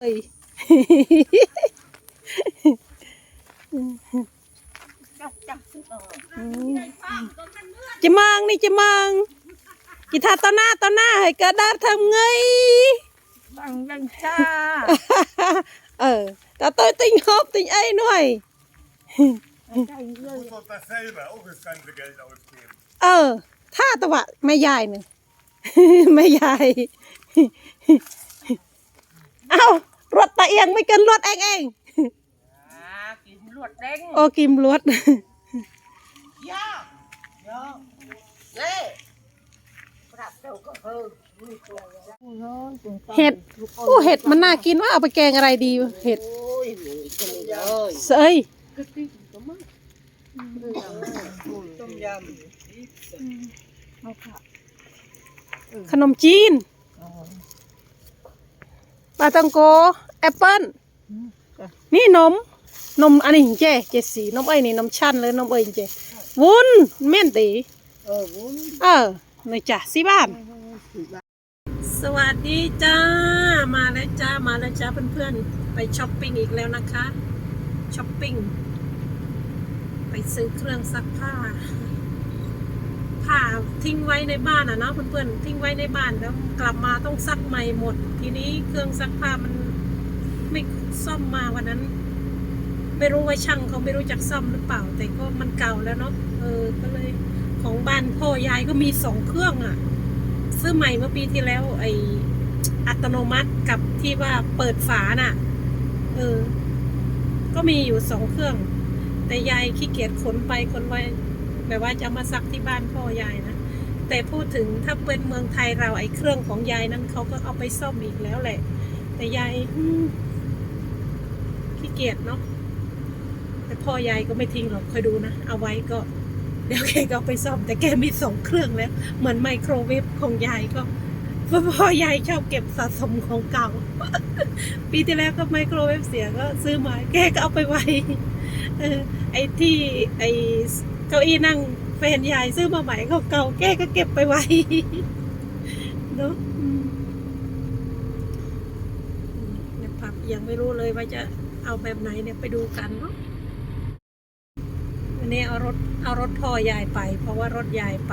เอ้ยจะมังนี่จะมังกีทาต่อหน้าต่อหน้าให้กระดาษทำไงฟังดังจ้าเออแต่ตัวติงฮอบติงไอ้หน่อยใจเลย Muss man selber auch das ganze Geld ausgeben. เออถ้าตะวะแม่ยายหนึ่งแม่ยาย เอ้า รถตะเอียงไม่เกินรถเองเองอ่ากินลวดเด้งโอกิมรถย่าย่าเล่ปรับเจ้าก็เฮ้ยมีตัวแล้วเห็ดโอ้เห็ดมันน่ากินว่าเอาไปแกงอะไรดีวะเห็ดโอ้ยมีก็เลยเลยเสยต้มยขนมจีน ปลาตังโกแอปเปิ้ลนี่นม นมอันนี้เจเจสีนมเอ้ยนี่นมชั้นเลยนมเอ้ยเจวุ้นเม่นตีำเออวุ้นเออในจ้ะสิบ้าน สวัสดีจ้า มาแล้วจ้า มาแล้วจ้าเพื่อนๆ ไปช้อปปิ้งอีกแล้วนะคะ ช้อปปิ้ง ไปซื้อเครื่องซักผ้า ผ้าทิ้งไว้ในบ้านอะเนาะเพื่อนๆทิ้งไว้ในบ้านแล้วกลับมาต้องซักใหม่หมด ทีนี้เครื่องซักผ้ามันไม่ซ่อมมาวันนั้น ไม่รู้ว่าช่างเขาไม่รู้จักซ่อมหรือเปล่า แต่ก็มันเก่าแล้วเนาะเออก็เลยของบ้านพ่อยายก็มีสองเครื่องอะ ซื้อใหม่เมื่อปีที่แล้วไออัตโนมัติกับที่ว่าเปิดฝาน่ะ เออ ก็มีอยู่สองเครื่อง แต่ยายขี้เกียจขนไปขนไว้ แบบว่าจะมาซักที่บ้านพ่อยายนะ แต่พูดถึงถ้าเป็นเมืองไทยเราไอ้เครื่องของยายนั้นเขาก็เอาไปซ่อมอีกแล้วแหละ แต่ยายขี้เกียจเนาะแต่พ่อยายก็ไม่ทิ้งหรอกคอยดูนะ เอาไว้ก็เดี๋ยวแกก็เอาไปซ่อมแต่แกมีสองเครื่องแล้ว เหมือนไมโครเวฟของยายก็เพราะพ่อยายชอบเก็บสะสมของเก่า ปีที่แล้วก็ไมโครเวฟเสียก็ซื้อมา แกก็เอาไปไว้ไอ้ที่ไอ้ เก้าอี้นั่งแฟนยายซื้อมาใหม่เก่าแกก็เก็บไปไว้เนอะเนี่ยพับยังไม่รู้เลยว่าจะเอาแบบไหนเนี่ยไปดูกันเนาะวันนี้เอารถเอารถพ่อยายไป เพราะว่ารถยายไป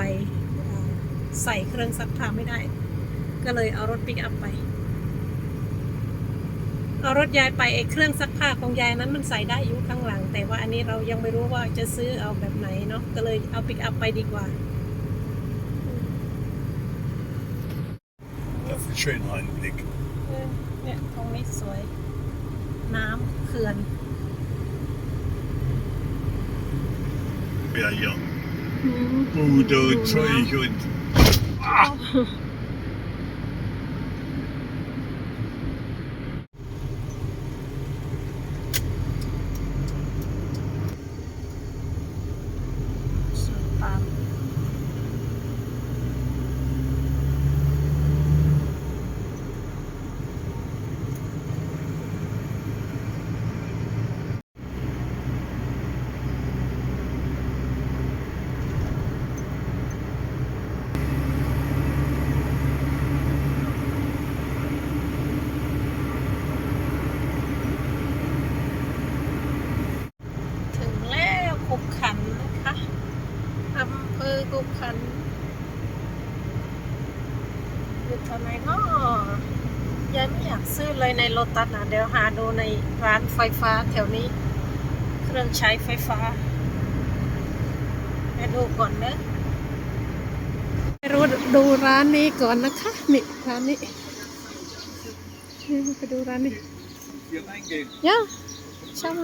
ใส่เครื่องซักผ้าไม่ได้ ก็เลยเอารถปิกอัพไป เอารถยายไปไอ้เครื่องซักผ้าของยายนั้นมันใส่ได้อยู่ข้างหลัง แต่ว่าอันนี้เรายังไม่รู้ว่าจะซื้อเอาแบบไหนเนาะก็เลยเอาปิกอัพไปดีกว่า Das ist ein schöner Anblick. เออเนี่ยตรงนี้สวย น้ำเขื่อน Ja, ja. Bude und Zeug und. Ah! สวนปาล์มถึงแล้วกุบขันนะคะอำเภอกุบขันอยู่แถวไหนเนาะยายไม่อยากซื้อเลย ในโลตัสนะเดี๋ยวหาดูในร้านไฟฟ้าแถวนี้ เครื่องใช้ไฟฟ้าไปดูก่อนเนะไปรู้ดูร้านนี้ก่อนนะคะ นี่ร้านนี้ไปดูร้านนี้ Hier reingehen. ย่าช่าง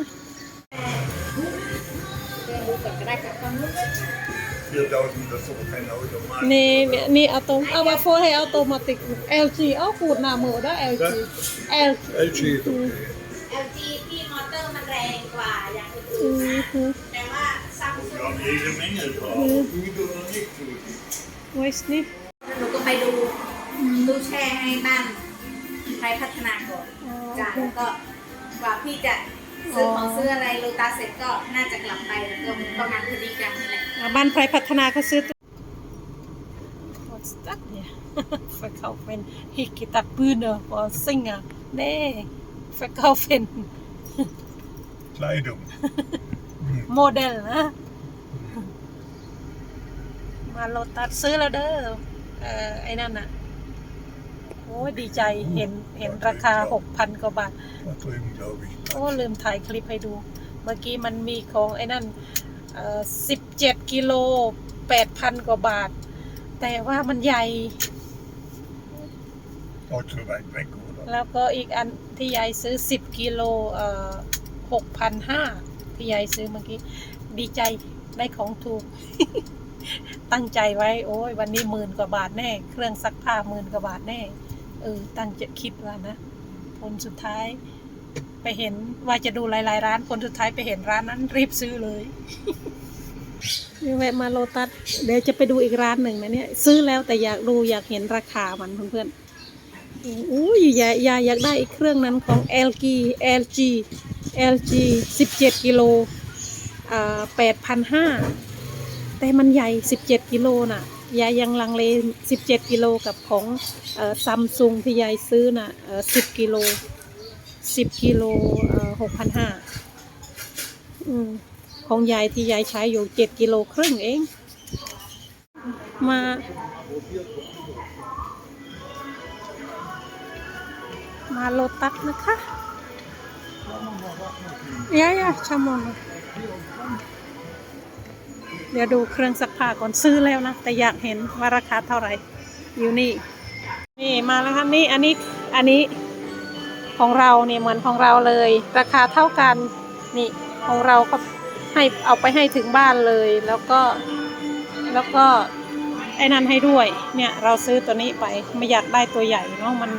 มา 4000, das ist aber kein Automat. นี่เนี่ยนี่เอาตรงเอามาโฟให้เอาโตมาติก LG เอาขูดหน้ามือได้ LG LG LG ist okay. LG ที่มอเตอร์มันแรงกว่าอย่างอือื่นอฮึๆแต่ว่าซัมซุ Wir ง haben jede Menge drauf. Gut oder nicht gut. ไว้นี่หนูก็ไปดูดูแช่ให้บ้านไทยพัฒนาก่อนจ้ะแล้วก็กว่าพี่จะ ซื้อของซื้ออะไรโลตาเสร็จก็น่าจะกลับไปแล้วก็ประมาณพอดีกันนี่แหละ บ้านไพรพัฒนาเขาซื้อตัว What's that เนี่ยไฟเขาเป็นฮิกิตัดปืนเนอะพอซิงอะเน่แฟกเกิลเฟน Kleidung. โมเดลนะมาโลตัสซื้อแล้วเด้อ เอ่อไอ้นั่นน่ะโอ้ยดีใจเห็นเห็นราคาหกพันกว่าบาท Da drüben, glaube ich. โอ้ ลืมถ่ายคลิปให้ดู เมื่อกี้มันมีของไอ้นั่นเอ่อสิบเจ็ดกิโลแปดพันกว่าบาท แต่ว่ามันใหญ่ Dort so weit weg, oder? แล้วก็อีกอันที่ยายซื้อสิบกิโลเอ่อหกพันห้าที่ยายซื้อเมื่อกี้ ดีใจได้ของถูก ตั้งใจไว้ โอ้ย วันนี้หมื่นกว่าบาทแน่ เครื่องซักผ้าหมื่นกว่าบาทแน่ เออตั้งจะคิดว่านะผลสุดท้าย ไปเห็นว่าจะดูหลายๆร้านผลสุดท้ายไปเห็นร้านนั้นรีบซื้อเลยนี่แวะมาโลตัสเดี๋ยวจะไปดูอีกร้านหนึ่งนะเนี่ย ซื้อแล้วแต่อยากดูอยากเห็นราคามันเพื่อนๆอุ้ยยายยายอยากได้อีกเครื่องนั้นของ LG LG LG 17กิโลอ่า8,500แต่มันใหญ่ 17กิโลน่ะ ยายยังลังเล 17 กิโลกับของซัมซุงที่ยายซื้อน่ะเอ่อ10กิโล10กิโล6,500ของยายที่ยายใช้อยู่7กิโลครึ่งเอง มามาโลตัสนะคะยายาชามอน เดี๋ยวดูเครื่องซักผ้าก่อนซื้อแล้วนะ แต่อยากเห็นว่าราคาเท่าไหร่อยู่นี่ นี่มาแล้วครับนี่อันนี้อันนี้ของเราเนี่ยเหมือนของเราเลย ราคาเท่ากันนี่ของเราก็ให้เอาไปให้ถึงบ้านเลย แล้วก็แล้วก็ไอ้นั่นให้ด้วยเนี่ยเราซื้อตัวนี้ไปไม่อยากได้ตัวใหญ่เนาะมัน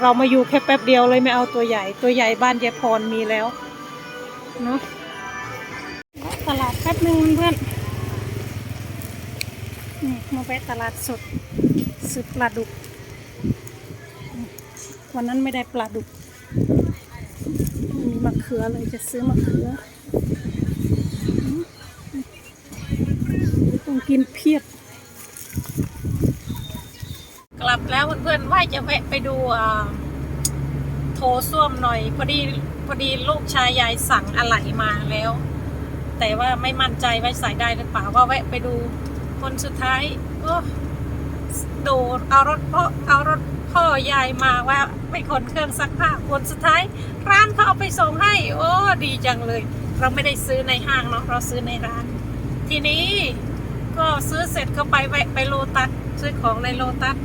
เรามาอยู่แค่แป๊บเดียวเลยไม่เอาตัวใหญ่ ตัวใหญ่บ้านยายพรมีแล้วเนาะ ตลาดแป๊บนึงเพื่อนนี่มาแวะตลาดสดซื้อปลาดุก วันนั้นไม่ได้ปลาดุก มีมะเขือเลยจะซื้อมะเขือต้องกินเพียบ กลับแล้วเพื่อนๆว่าจะแวะไปดูโถส้วมหน่อย พอดีพอดีลูกชายยายสั่งอะไหล่มาแล้ว แต่ว่าไม่มั่นใจว่าใส่ได้หรือเปล่าว่าแวะไปดูคนสุดท้ายโอ้ดูเอารถพ่อเอารถพ่อยายมาว่าไปขนเครื่องซักผ้าคนสุดท้าย ร้านเขาเอาไปส่งให้ โอ้ดีจังเลย เราไม่ได้ซื้อในห้างเนาะเราซื้อในร้าน ทีนี้ก็ซื้อเสร็จก็ไปแวะไปโลตัสซื้อของในโลตัส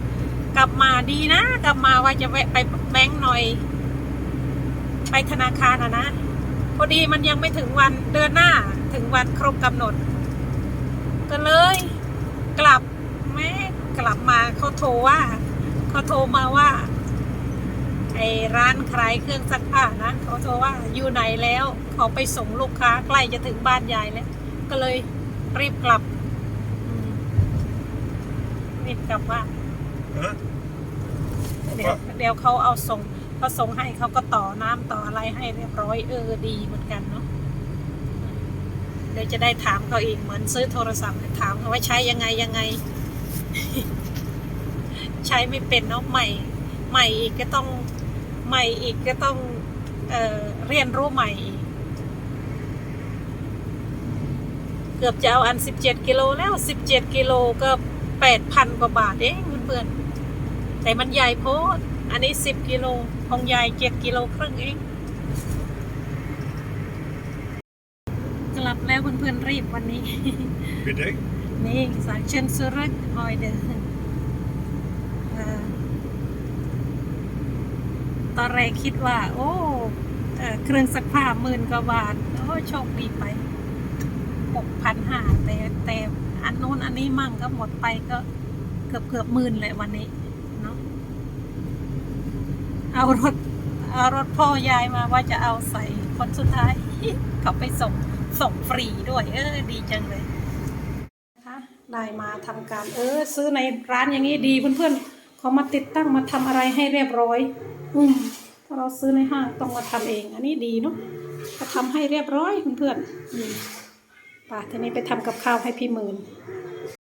กลับมาดีนะ กลับมาว่าจะแวะไปแบงค์หน่อย ไปธนาคารอะนะ อดีมันยังไม่ถึงวันเดือนหน้าถึงวันครบกำหนด ก็เลย กลับแม่กลับมาเขาโทรว่าเขาโทรมาว่าไอ้ร้านขายเครื่องซักผ้านะเขาโทรว่าอยู่ไหนแล้วเขาไปส่งลูกค้าใกล้จะถึงบ้านยายแล้ว ก็เลยรีบกลับอืมรีบกลับว่า Hä? เดี๋ยวเดี๋ยวเขาเอาส่ง เขาส่งให้เขาก็ต่อน้ำต่ออะไรให้เรียบร้อยเออดีเหมือนกันเนาะเดี๋ยวจะได้ถามเขาอีกเหมือนซื้อโทรศัพท์ถามเขาว่าใช้ยังไงยังไง ใช้ไม่เป็นเนาะใหม่ ใหม่อีกก็ต้องใหม่อีกก็ต้องเออเรียนรู้ใหม่อีกเกือบจะเอาอันสิบเจ็ดกิโลแล้วสิบเจ็ดกิโลก็แปดพันกว่าบาทเองเพื่อนๆแต่มันใหญ่โพด อันนี้สิบกิโลของยายเจ็ดกิโลครึ่งเองกลับแล้วเพื่อนๆรีบวันนี้ Bitte? นี่สายเชนซูรักฮอยเดอตอนแรกคิดว่า โอ้เอ่อเครื่องซักผ้าหมื่นกว่าบาทโอ้โชคดีไปหกพันห้าแต่แต่อันนู้นอันนี้มั่งก็หมดไปก็เกือบเกือบหมื่นเลยวันนี้เนาะ เอารถเอารถพ่อยายมาว่าจะเอาใส่คนสุดท้าย เขาไปส่งส่งฟรีด้วย เออ ดีจังเลยนะคะได้มาทำการ เออ ซื้อในร้านอย่างนี้ดีเพื่อนๆเขามาติดตั้งมาทำอะไรให้เรียบร้อย อืมถ้าเราซื้อในห้างต้องมาทำเอง อันนี้ดีเนาะก็ทำให้เรียบร้อยเพื่อนๆอืมไป่ะทีนี้ไปทำกับข้าวให้พี่หมื่น